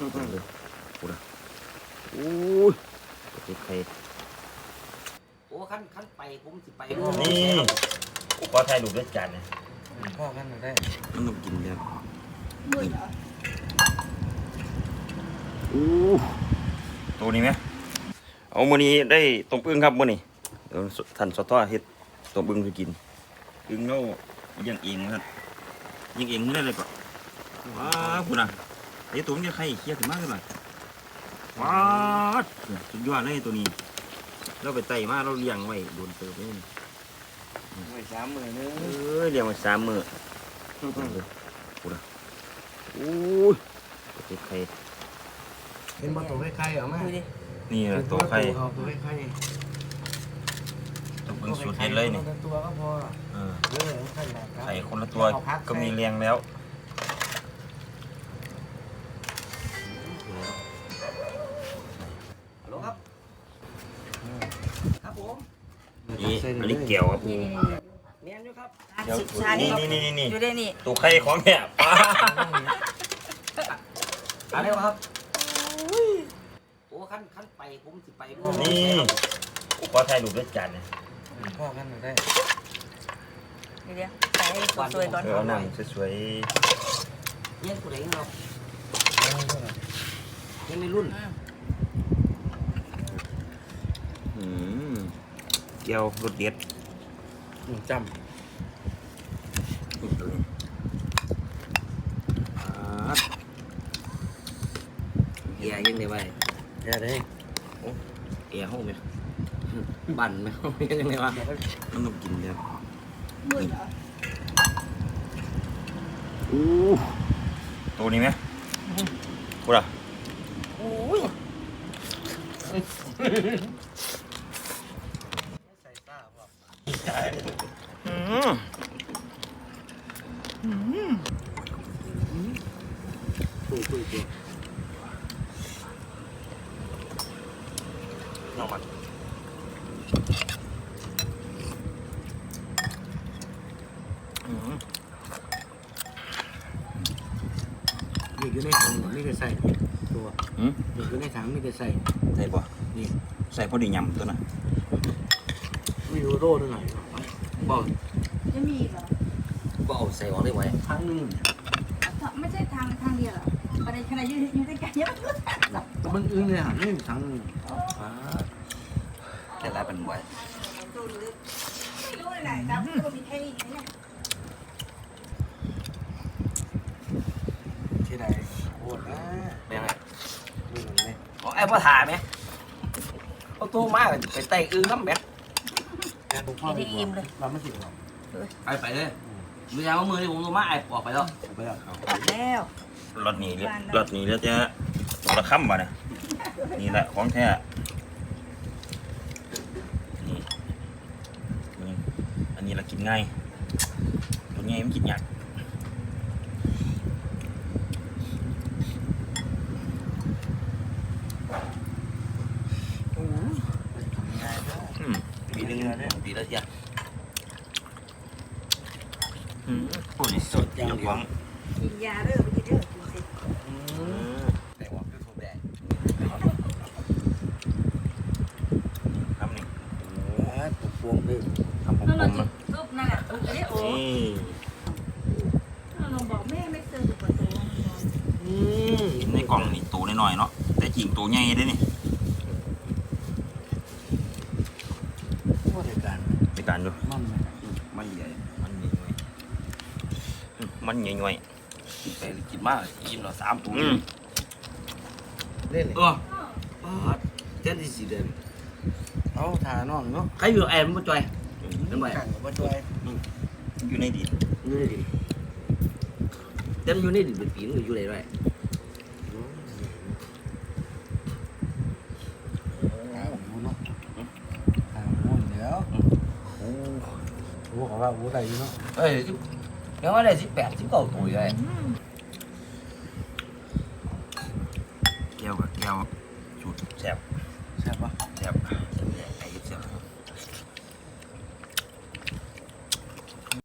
กูนะโอ้ยเห็ดไข่โอ้ขั้นขั้นไปผมสิไปนี่กูขอถ่ายรูปด้วยจานนะพ่อกันได้มันต้องกินแบบมืดเหรอโอ้ตัวนี้ไหมเอามือนี้ได้ต้มอึ่งครับมือนี้เดี๋ยวท่านสตอเฮ็ดต้มอึ่งจะกินอึ่งเรายังเองครับยังเองไม่ได้เลยปะว้าคุณน่ะ ไอ้ตัวนี้ไข่เคี้ยวถึงมากเลยว้าวสุดยอดเลยตัวนี้ เราไปไต่มาเราเลี้ยงไว้โดนเติบเลยไว้สามหมื่นนึงเอ้ยเลี้ยงไว้สามมือกูนะโอ้ยตัวไข่เป็นประตูไข่เหรอแม่ดูดินี่แหละตัวไข่เอาตัวไข่ตัวเพิ่งสุดเด็ดเลยนี่ตัวก็พอเออเออไข่แหลกไข่คนละตัวก็มีเลี้ยงแล้ว ผมนี่อันนี้เกี่ยวครับนี่เมียนอยู่ครับอะเดี๋ยวสิบชานี่นี่นี่นี่นี่อยู่ได้นี่ตัวไข่ของเนี่ยป้าอะไรวะครับโอ้ขั้นขั้นไปผมสิไปนี่กูขอถ่ายรูปด้วยจานนะพ่อกันได้เดี๋ยวเดี๋ยวใส่ให้สวยๆก่อนเออเอาหนังสวยเงี้ยกูไหนเรายังไม่รุ่น อืม ๆอืม เกี่ยวรสเด็ดจนี่ตัวนี้อ่าเฮียยังได้ไว้ำแค่ได้เอียห้องไหมบั่นไหมยังไงวะมันต้องกินแบบมืดเหรอโอ้ตัวนี้ไหมกูล่ะโอ้ย ใส่ซ่าพ่อ อืมอืมตุ้ยตุ้ยตุ้ยเอามันอืมนี่อยู่ในถังนี่จะใส่ตัวอืมนี่อยู่ในถังนี่จะใส่ใส่บ่นี่ใส่พอดียำตัวน่ะ ไม่รู้โรเท่าไหร่บอก จะมีอีกเหรอบอกเอาใส่ออกได้ไว้ครั้งนึงอะไม่ใช่ทางทางเดียวเหรอขนาดขนาดยืนอยู่ด้วยกันยังไม่รู้จักหรอกแต่มันอึ้งเลยหันนี่ถังนึงแต่ละเป็นไว้ดูดูไม่รู้เลยนะครับก็มีแค่นี้เนี่ยที่ไหนโคตรนะเป็นไงนี่มันเนี่ยเอาไอ้พ่อถ่ายไหมเอาตู้มากไปเตะอึ้งน้ำแบกแค่ผมพ่อเราไม่ติดหรอก ไปไปเลยมือยังเอามือที่ผมตัวมาไอ้ออกไปแล้วไปแล้วตัดแล้วรถนี้เรียรถนี้แล้วจะตัวละค่ำบ่เนี่ยนี่แหละของแท้นี่นี่อันนี้เรากินง่ายตัวนี้มันกินยากอืมปีนึงปีละเทีย อืมโอ้ยสดยกหวังกินยาเด้อไปกินเด้อกินสิอืมแต่ว่าคือถูกแดงทำนี่ผมพวงด้วยทำผมนั่นผเรามจิรูปนั่นแหละรูปอันนี้โอ้นี่เราบอกแม่ไม่เจอตัวประตูอืมในกล่องนี่ตัวน้อยๆเนาะแต่จริงตัวใหญ่เด้นี่โคตรการในการดูมั่นไหม มันใหญ่ มันใหญ่ๆ มันใหญ่ไปกินมากกินเราสามตัวๆอืมเล่นเออเจ้าที่สี่เดือนเอาถาน้องเนาะใครอยู่แอมมาจอยเป็นไงกันกับว่าช่วยอยู่ในดินอยู่ในดินเต็มอยู่ในดินเป็นปีนอยู่ไหนด้วยถาหมูเนาะถาหมูเดี๋ยวโอ้โหของว่าโอ้ได้อยู่เนาะเอ้ย nếu mà này chín bẹt chín cầu tuổi rồi. Keo cả keo. Chuột xẹp xẹp không xẹp xẹp xẹp